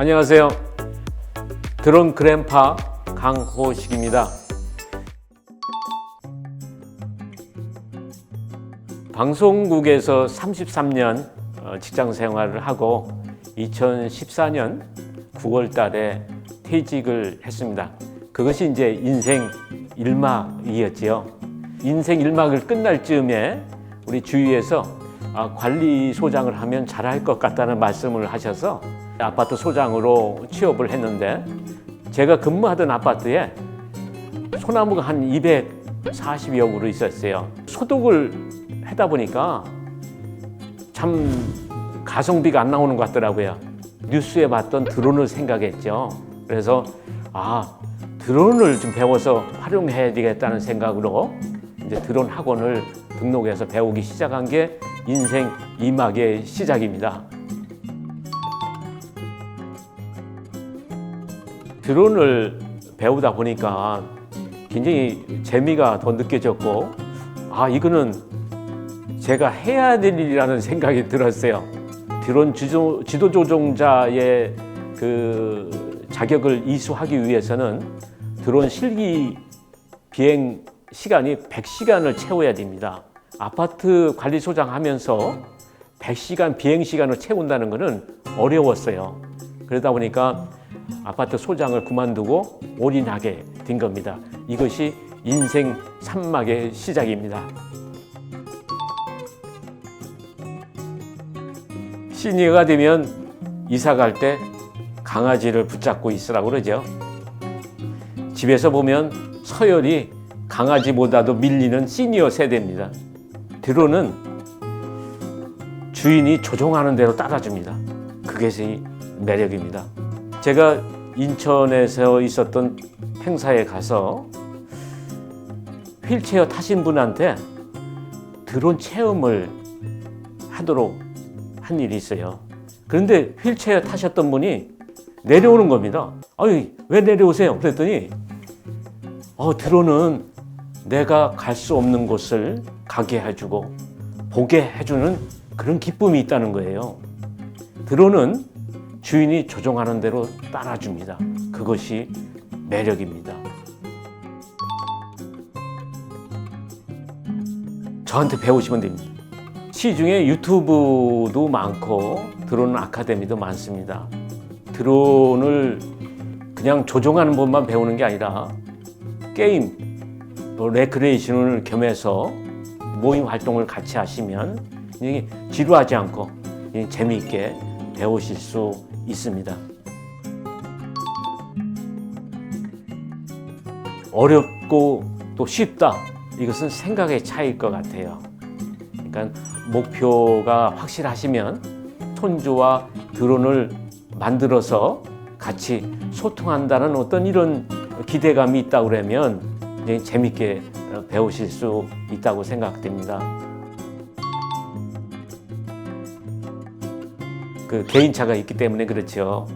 안녕하세요. 드론 그랜파 강호식입니다. 방송국에서 33년 어, 직장 생활을 하고 2014년 9월 달에 퇴직을 했습니다. 그것이 이제 인생 1막이었지요. 인생 1막을 끝날 즈음에 우리 주위에서 아, 관리 소장을 하면 잘할 것 같다는 말씀을 하셔서 아파트 소장으로 취업을 했는데 제가 근무하던 아파트에 소나무가 한 240여 그루 있었어요. 소독을 하다 보니까 참 가성비가 안 나오는 것 같더라고요. 뉴스에 봤던 드론을 생각했죠. 그래서 아 드론을 좀 배워서 활용해야 되겠다는 생각으로 이제 드론 학원을 등록해서 배우기 시작한 게 인생 2막의 시작입니다. 드론을 배우다 보니까 굉장히 재미가 더 느껴졌고 아 이거는 제가 해야 될 일이라는 생각이 들었어요. 드론 지도, 지도 조종자의 그 자격을 이수하기 위해서는 드론 실기 비행 시간이 100시간을 채워야 됩니다. 아파트 관리소장 하면서 100시간 비행 시간을 채운다는 것은 어려웠어요. 그러다 보니까 아파트 소장을 그만두고 올인하게 된 겁니다. 이것이 인생 3막의 시작입니다. 시니어가 되면 이사 갈 때 강아지를 붙잡고 있으라고 그러죠. 집에서 보면 서열이 강아지보다도 밀리는 시니어 세대입니다. 드론은 주인이 조종하는 대로 따라줍니다. 그것이 매력입니다. 제가 인천에서 있었던 행사에 가서 휠체어 타신 분한테 드론 체험을 하도록 한 일이 있어요. 그런데 휠체어 타셨던 분이 내려오는 겁니다. 아니, 왜 내려오세요? 그랬더니, 어, 드론은 내가 갈 수 없는 곳을 가게 해주고, 보게 해주는 그런 기쁨이 있다는 거예요. 드론은 주인이 조종하는 대로 따라줍니다. 그것이 매력입니다. 저한테 배우시면 됩니다. 시중에 유튜브도 많고 드론 아카데미도 많습니다. 드론을 그냥 조종하는 법만 배우는 게 아니라 게임, 또 레크레이션을 겸해서 모임 활동을 같이 하시면 이게 지루하지 않고 재미있게 배우실 수 있습니다. 어렵고 또 쉽다. 이것은 생각의 차이일 것 같아요. 그러니까 목표가 확실하시면 톤주와 드론을 만들어서 같이 소통한다는 어떤 이런 기대감이 있다 그러면 굉장히 재밌게 배우실 수 있다고 생각됩니다. 그 개인차가 있기 때문에 그렇죠.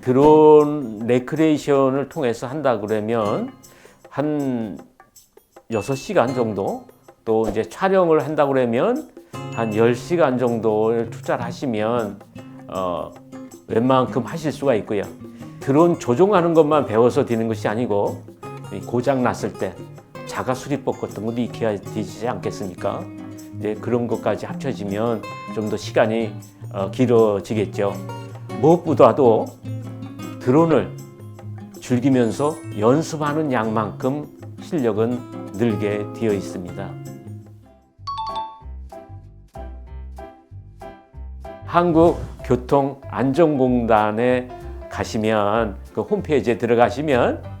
드론 레크레이션을 통해서 한다 그러면 한 6시간 정도 또 이제 촬영을 한다 그러면 한 10시간 정도를 투자를 하시면 어, 웬만큼 하실 수가 있고요. 드론 조종하는 것만 배워서 되는 것이 아니고 고장 났을 때 자가 수리법 같은 것도 익혀야 되지 않겠습니까? 이제 그런 것까지 합쳐지면 좀 더 시간이 어, 길어지겠죠. 무엇보다도 드론을 즐기면서 연습하는 양만큼 실력은 늘게 되어 있습니다. 한국교통안전공단에 가시면 그 홈페이지에 들어가시면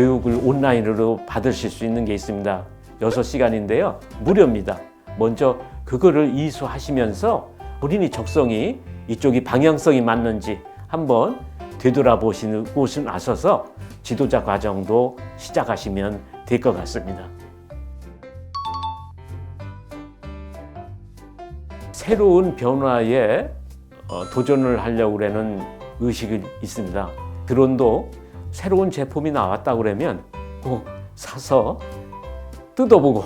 교육을 온라인으로 받으실 수 있는 게 있습니다. 6시간인데요. 무료입니다. 먼저 그거를 이수하시면서 본인이 적성이 이쪽이 방향성이 맞는지 한번 되돌아보시고 나서서 지도자 과정도 시작하시면 될 것 같습니다. 새로운 변화에 어, 도전을 하려고 그러는 의식이 있습니다. 드론도 새로운 제품이 나왔다 그러면 꼭 사서 뜯어보고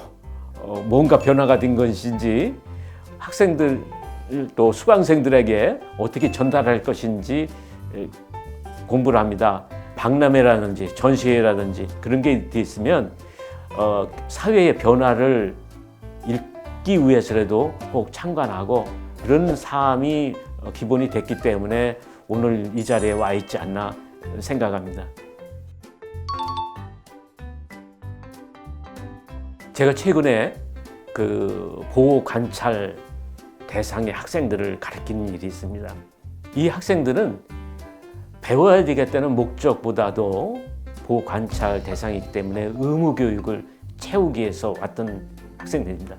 어, 뭔가 변화가 된 것인지 학생들 또 수강생들에게 어떻게 전달할 것인지 공부를 합니다. 박람회라든지 전시회라든지 그런 게 있으면 어, 사회의 변화를 읽기 위해서라도 꼭 참관하고 그런 삶이 어, 기본이 됐기 때문에 오늘 이 자리에 와 있지 않나 생각합니다. 제가 최근에 그 보호 관찰 대상의 학생들을 가르치는 일이 있습니다. 이 학생들은 배워야 되겠다는 목적보다도 보호 관찰 대상이기 때문에 의무 교육을 채우기 위해서 왔던 학생들입니다.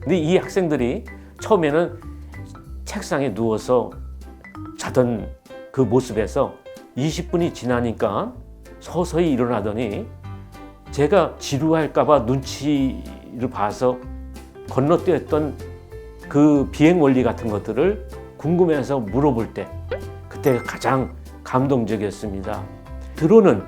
근데 이 학생들이 처음에는 책상에 누워서 자던 그 모습에서 20분이 지나니까 서서히 일어나더니 제가 지루할까봐 눈치를 봐서 건너뛰었던 그 비행 원리 같은 것들을 궁금해서 물어볼 때 그때가 가장 감동적이었습니다. 드론은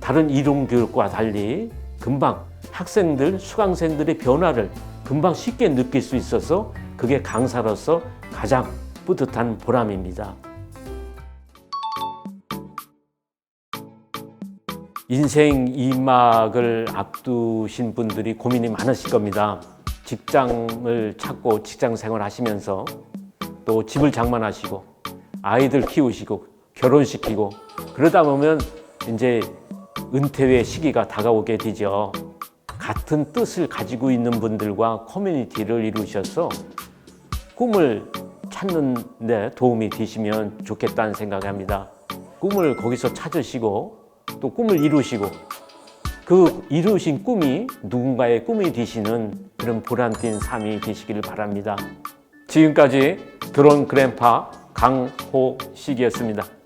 다른 이론 교육과 달리 금방 학생들, 수강생들의 변화를 금방 쉽게 느낄 수 있어서 그게 강사로서 가장 뿌듯한 보람입니다. 인생 이막을 앞두신 분들이 고민이 많으실 겁니다. 직장을 찾고 직장 생활 하시면서 또 집을 장만하시고 아이들 키우시고 결혼시키고 그러다 보면 이제 은퇴의 시기가 다가오게 되죠. 같은 뜻을 가지고 있는 분들과 커뮤니티를 이루셔서 꿈을 찾는 데 도움이 되시면 좋겠다는 생각합니다. 꿈을 거기서 찾으시고 또 꿈을 이루시고 그 이루신 꿈이 누군가의 꿈이 되시는 그런 보람된 삶이 되시기를 바랍니다. 지금까지 드론 그랜파 강호식이었습니다.